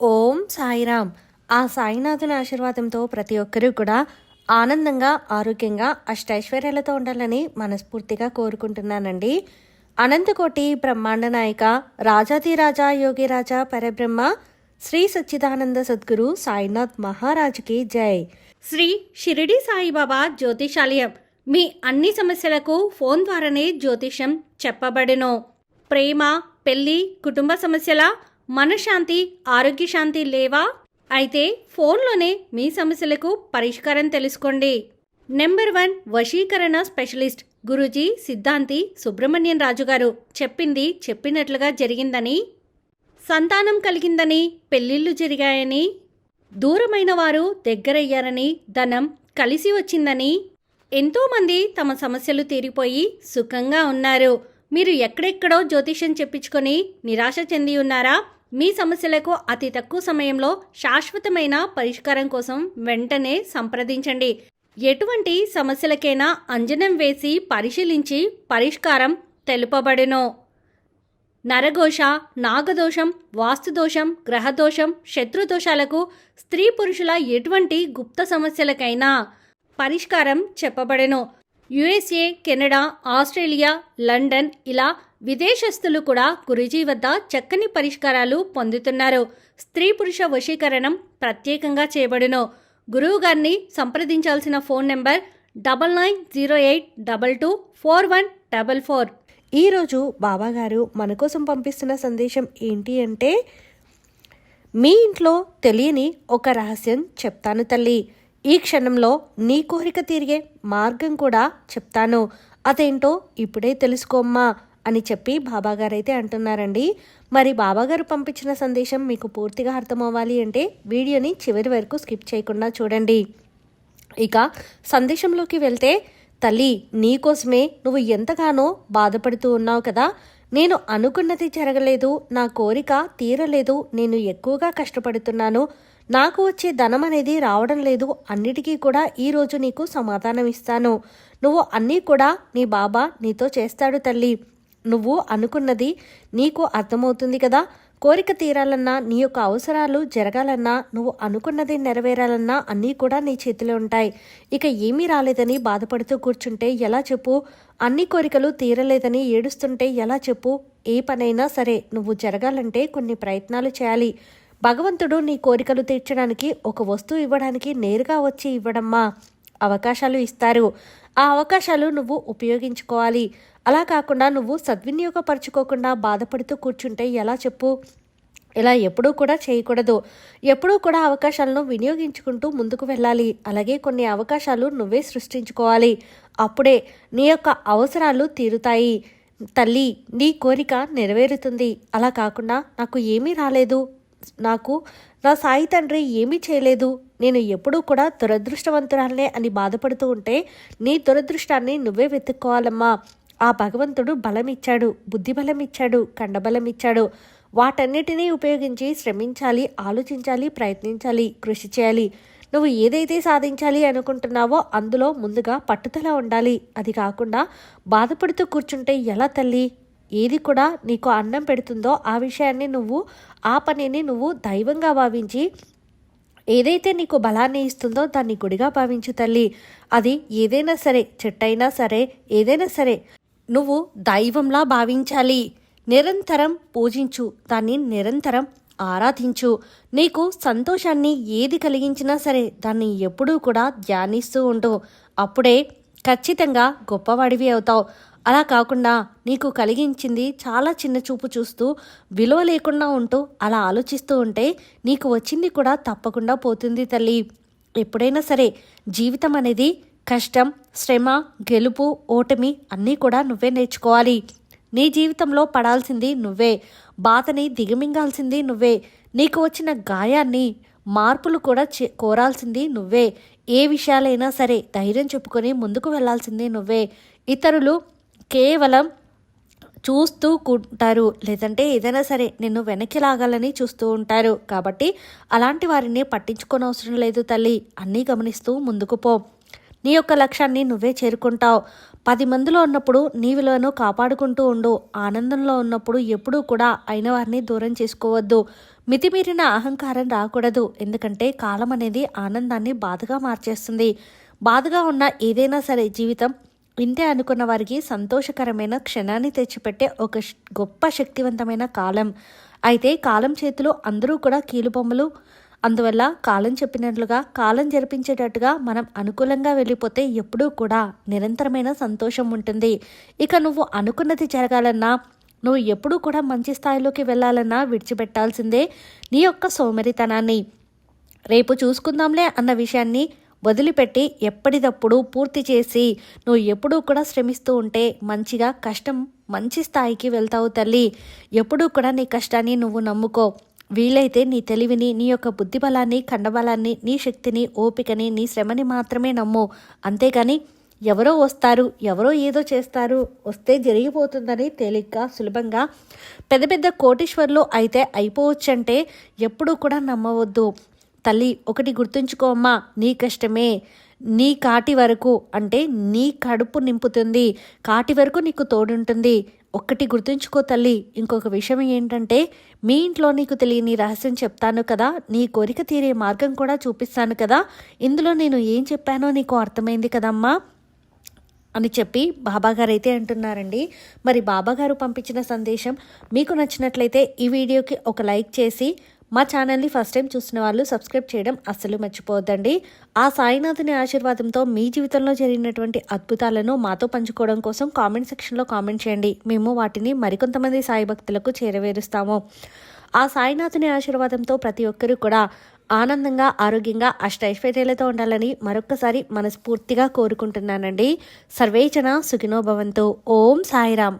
ఓం సాయిరామ్. ఆ సాయినాథుని ఆశీర్వాదంతో ప్రతి ఒక్కరూ కూడా ఆనందంగా ఆరోగ్యంగా అష్టైశ్వర్యాలతో ఉండాలని మనస్ఫూర్తిగా కోరుకుంటున్నానండి. అనంతకోటి బ్రహ్మాండ నాయక రాజాతిరాజా యోగిరాజా పరబ్రహ్మ శ్రీ సచ్చిదానంద సద్గురు సాయినాథ్ మహారాజుకి జై. శ్రీ షిరిడి సాయిబాబా జ్యోతిషాలయం. మీ అన్ని సమస్యలకు ఫోన్ ద్వారానే జ్యోతిషం చెప్పబడెను. ప్రేమ పెళ్ళి కుటుంబ సమస్యల మనశ్శాంతి ఆరోగ్య శాంతి లేవా? అయితే ఫోన్లోనే మీ సమస్యలకు పరిష్కారం తెలుసుకోండి. నెంబర్ వన్ వశీకరణ స్పెషలిస్ట్ గురూజీ సిద్ధాంతి సుబ్రహ్మణ్యం రాజు గారు చెప్పింది చెప్పినట్లుగా జరిగిందని సంతానం కలిగిందని పెళ్ళిళ్ళు జరిగాయని దూరమైన వారు దగ్గరయ్యారని ధనం కలిసి వచ్చిందని ఎంతోమంది తమ సమస్యలు తీరిపోయి సుఖంగా ఉన్నారు. మీరు ఎక్కడెక్కడో జ్యోతిష్యం చెప్పించుకొని నిరాశ చెంది ఉన్నారా? మీ సమస్యలకు అతి తక్కువ సమయంలో శాశ్వతమైన పరిష్కారం కోసం వెంటనే సంప్రదించండి. ఎటువంటి సమస్యలకైనా అంజనం వేసి పరిశీలించి పరిష్కారం తెలుపబడెను. నరఘోష నాగదోషం వాస్తుదోషం గ్రహదోషం శత్రుదోషాలకు స్త్రీ పురుషుల ఎటువంటి గుప్త సమస్యలకైనా పరిష్కారం చెప్పబడెను. యుఎస్ఏ కెనడా ఆస్ట్రేలియా లండన్ ఇలా విదేశస్తులు కూడా గురుజీ వద్ద చక్కని పరిష్కారాలు పొందుతున్నారు. స్త్రీ పురుష వశీకరణం ప్రత్యేకంగా చేయబడును. గురువు గారిని సంప్రదించాల్సిన phone number double nine zero eight double two four one double four. ఈరోజు బాబాగారు మన కోసం పంపిస్తున్న సందేశం ఏంటి అంటే మీ ఇంట్లో తెలియని ఒక రహస్యం చెప్తాను తల్లి. ఈ క్షణంలో నీ కోరిక తీరిగే మార్గం కూడా చెప్తాను. అదేంటో ఇప్పుడే తెలుసుకోమ్మా అని చెప్పి బాబాగారైతే అంటున్నారండి. మరి బాబాగారు పంపించిన సందేశం మీకు పూర్తిగా అర్థమవ్వాలి అంటే వీడియోని చివరి వరకు స్కిప్ చేయకుండా చూడండి. ఇక సందేశంలోకి వెళ్తే తల్లి నీకోసమే నువ్వు ఎంతగానో బాధపడుతూ ఉన్నావు కదా. నేను అనుకున్నది జరగలేదు నా కోరిక తీరలేదు నేను ఎక్కువగా కష్టపడుతున్నాను. నాకు వచ్చే ధనం అనేది రావడం లేదు. అన్నిటికీ కూడా ఈరోజు నీకు సమాధానం ఇస్తాను. నువ్వు అన్నీ కూడా నీ బాబా నీతో చేస్తాడు తల్లి. నువ్వు అనుకున్నది నీకు అర్థమవుతుంది కదా? కోరిక తీరాలన్నా నీ యొక్క అవసరాలు జరగాలన్నా నువ్వు అనుకున్నది నెరవేరాలన్నా అన్నీ కూడా నీ చేతిలో ఉంటాయి. ఇక ఏమీ రాలేదని బాధపడుతూ కూర్చుంటే ఎలా చెప్పు? అన్ని కోరికలు తీరలేదని ఏడుస్తుంటే ఎలా చెప్పు? ఏ పనైనా సరే నువ్వు జరగాలంటే కొన్ని ప్రయత్నాలు చేయాలి. భగవంతుడు నీ కోరికలు తీర్చడానికి ఒక వస్తువు ఇవ్వడానికి నేరుగా వచ్చి ఇవ్వడమ్మా. అవకాశాలు ఇస్తారు. ఆ అవకాశాలు నువ్వు ఉపయోగించుకోవాలి. అలా కాకుండా నువ్వు సద్వినియోగపరచుకోకుండా బాధపడుతూ కూర్చుంటే ఎలా చెప్పు? ఇలా ఎప్పుడూ కూడా చేయకూడదు. ఎప్పుడూ కూడా అవకాశాలను వినియోగించుకుంటూ ముందుకు వెళ్ళాలి. అలాగే కొన్ని అవకాశాలు నువ్వే సృష్టించుకోవాలి. అప్పుడే నీ యొక్క అవసరాలు తీరుతాయి. తల్లి నీ కోరిక నెరవేరుతుంది. అలా కాకుండా నాకు ఏమీ రాలేదు. నాకు నా సాయి తండ్రి ఏమీ చేయలేదు. నేను ఎప్పుడూ కూడా దురదృష్టవంతురాలనే అని బాధపడుతూ ఉంటే నీ దురదృష్టాన్ని నువ్వే వెతుక్కోవాలమ్మా. ఆ భగవంతుడు బలమిచ్చాడు బుద్ధి బలం ఇచ్చాడు కండబలం ఇచ్చాడు వాటన్నిటినీ ఉపయోగించి శ్రమించాలి ఆలోచించాలి ప్రయత్నించాలి కృషి చేయాలి. నువ్వు ఏదైతే సాధించాలి అనుకుంటున్నావో అందులో ముందుగా పట్టుదల ఉండాలి. అది కాకుండా బాధపడుతూ కూర్చుంటే ఎలా తల్లి? ఏది కూడా నీకు అన్నం పెడుతుందో ఆ విషయాన్ని నువ్వు ఆ పనిని నువ్వు దైవంగా భావించి ఏదైతే నీకు బలాన్ని ఇస్తుందో దాన్ని గుడిగా భావించు తల్లి. అది ఏదైనా సరే చెట్టైనా సరే ఏదైనా సరే నువ్వు దైవంలా భావించాలి. నిరంతరం పూజించు దాన్ని నిరంతరం ఆరాధించు. నీకు సంతోషాన్ని ఏది కలిగించినా సరే దాన్ని ఎప్పుడూ కూడా ధ్యానిస్తూ ఉండు. అప్పుడే ఖచ్చితంగా గొప్పవాడివి అవుతావు. అలా కాకుండా నీకు కలిగించింది చాలా చిన్న చూపు చూస్తూ విలువ లేకుండా ఉంటూ అలా ఆలోచిస్తూ ఉంటే నీకు వచ్చింది కూడా తప్పకుండా పోతుంది తల్లి. ఎప్పుడైనా సరే జీవితం అనేది కష్టం శ్రమ గెలుపు ఓటమి అన్నీ కూడా నువ్వే నేర్చుకోవాలి. నీ జీవితంలో పడాల్సింది నువ్వే. బాధని దిగమింగాల్సింది నువ్వే. నీకు వచ్చిన గాయాన్ని మార్పులు కూడా కోరాల్సింది నువ్వే. ఏ విషయాలైనా సరే ధైర్యం చెప్పుకొని ముందుకు వెళ్ళాల్సింది నువ్వే. ఇతరులు కేవలం చూస్తూ ఉంటారు లేదంటే ఏదైనా సరే నిన్ను వెనక్కి లాగాలని చూస్తూ ఉంటారు. కాబట్టి అలాంటి వారిని పట్టించుకోనవసరం లేదు తల్లి. అన్నీ గమనిస్తూ ముందుకు పో. నీ యొక్క లక్ష్యాన్ని నువ్వే చేరుకుంటావు. పది మందిలో ఉన్నప్పుడు నీ విలువను కాపాడుకుంటూ ఉండు. ఆనందంలో ఉన్నప్పుడు ఎప్పుడూ కూడా అయిన వారిని దూరం చేసుకోవద్దు. మితిమీరిన అహంకారం రాకూడదు. ఎందుకంటే కాలం అనేది ఆనందాన్ని బాధగా మార్చేస్తుంది. బాధగా ఉన్న ఏదైనా సరే జీవితం ఇంతే అనుకున్న వారికి సంతోషకరమైన క్షణాన్ని తెచ్చిపెట్టే ఒక గొప్ప శక్తివంతమైన కాలం. అయితే కాలం చేతిలో అందరూ కూడా కీలుబొమ్మలు అందువల్ల కాలం చెప్పినట్లుగా కాలం జరిపించేటట్టుగా మనం అనుకూలంగా వెళ్ళిపోతే ఎప్పుడూ కూడా నిరంతరమైన సంతోషం ఉంటుంది. ఇక నువ్వు అనుకున్నది జరగాలన్నా నువ్వు ఎప్పుడూ కూడా మంచి స్థాయిలోకి వెళ్ళాలన్నా విడిచిపెట్టాల్సిందే నీ యొక్క సోమరితనాన్ని. రేపు చూసుకుందాంలే అన్న విషయాన్ని వదిలిపెట్టి ఎప్పటిదప్పుడు పూర్తి చేసి నువ్వు ఎప్పుడూ కూడా శ్రమిస్తూ ఉంటే మంచిగా కష్టం మంచి స్థాయికి వెళ్తావు తల్లి. ఎప్పుడూ కూడా నీ కష్టాన్ని నువ్వు నమ్ముకో. వీలైతే నీ తెలివిని నీ యొక్క బుద్ధిబలాన్ని కండబలాన్ని నీ శక్తిని ఓపికని నీ శ్రమని మాత్రమే నమ్ము. అంతేకాని ఎవరో వస్తారు ఎవరో ఏదో చేస్తారు వస్తే జరిగిపోతుందని తేలిగ్గా సులభంగా పెద్ద పెద్ద కోటీశ్వర్లు అయితే అయిపోవచ్చంటే ఎప్పుడూ కూడా నమ్మవద్దు. తల్లి ఒకటి గుర్తుంచుకో అమ్మా నీ కష్టమే. నీ కాటి వరకు అంటే నీ కడుపు నింపుతుంది. కాటి వరకు నీకు తోడుంటుంది. ఒక్కటి గుర్తుంచుకో తల్లి. ఇంకొక విషయం ఏంటంటే మీ ఇంట్లో నీకు తెలియని రహస్యం చెప్తాను కదా నీ కోరిక తీరే మార్గం కూడా చూపిస్తాను కదా. ఇందులో నేను ఏం చెప్పానో నీకు అర్థమైంది కదమ్మా? అని చెప్పి బాబాగారు అయితే అంటున్నారండి. మరి బాబాగారు పంపించిన సందేశం మీకు నచ్చినట్లయితే ఈ వీడియోకి ఒక లైక్ చేసి మా ఛానల్ని ఫస్ట్ టైం చూసిన వాళ్ళు సబ్స్క్రైబ్ చేయడం అస్సలు మర్చిపోవద్దండి. ఆ సాయినాథుని ఆశీర్వాదంతో మీ జీవితంలో జరిగినటువంటి అద్భుతాలను మాతో పంచుకోవడం కోసం కామెంట్ సెక్షన్లో కామెంట్ చేయండి. మేము వాటిని మరికొంతమంది సాయి భక్తులకు చేరవేరుస్తాము. ఆ సాయినాథుని ఆశీర్వాదంతో ప్రతి ఒక్కరూ కూడా ఆనందంగా ఆరోగ్యంగా అష్టైశ్వర్యాలతో ఉండాలని మరొక్కసారి మనస్ఫూర్తిగా కోరుకుంటున్నానండి. సర్వేచన సుఖినోభవంతో ఓం సాయిరామ్.